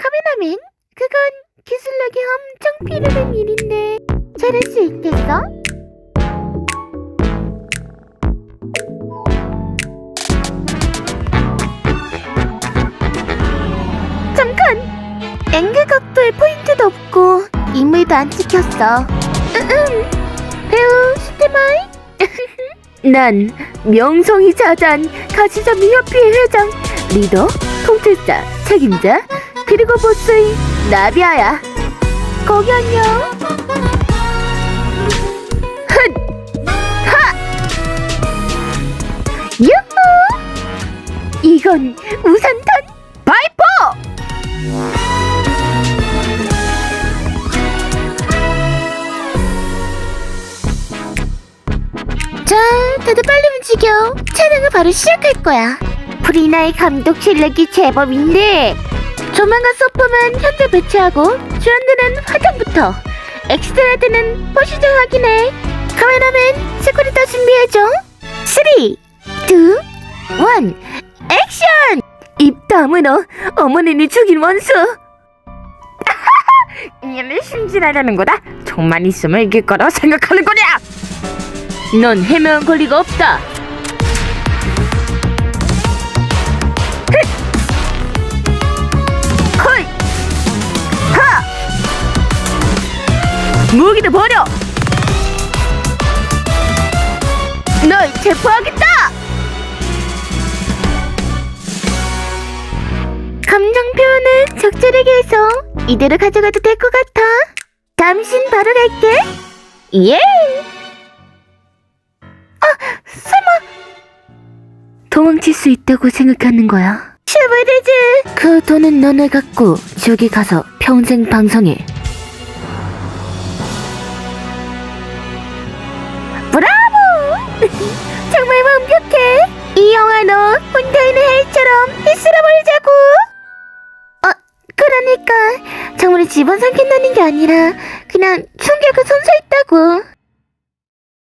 카메라맨? 그건 기술력이 엄청 필요한 일인데 잘할 수 있겠어? 잠깐! 앵글 각도에 포인트도 없고 인물도 안 찍혔어. 으음, 배우 스테마이? 난 명성이 자잔 가시점이 협회의 회장 리더 통틀자 책임자 그리고 보스의 나비아야 거기 안녕 훗! 하! 유후 이건 우산탄 바이퍼 자, 다들 빨리 움직여. 촬영을 바로 시작할 거야. 프리나의 감독 실력이 제법인데 조만간 소품은 현재 배치하고 주연들은 화장부터 엑스트라들은 포시즈 확인해. 카메라맨 스크리터 준비해줘. 3, 2, 1, 액션! 입 다물어. 어머니를 죽인 원수. 이를 심진하려는 거다. 총만 있으면 이길 거라 생각하는 거냐? 넌 해명할 권리가 없다. 무기도 버려! 널 체포하겠다! 감정 표현을 적절하게 해서 이대로 가져가도 될 것 같아. 당신 바로 갈게. 예! 설마 도망칠 수 있다고 생각하는 거야? 슈바르즈 그 돈은 너네 갖고 저기 가서 평생 방송해 브라보! 정말 완벽해. 이 영화로 혼자 있는 헬처럼 휩쓸어버리자고. 어, 그러니까 정말 집어 삼킨다는 게 아니라 그냥 충격을 선사했다고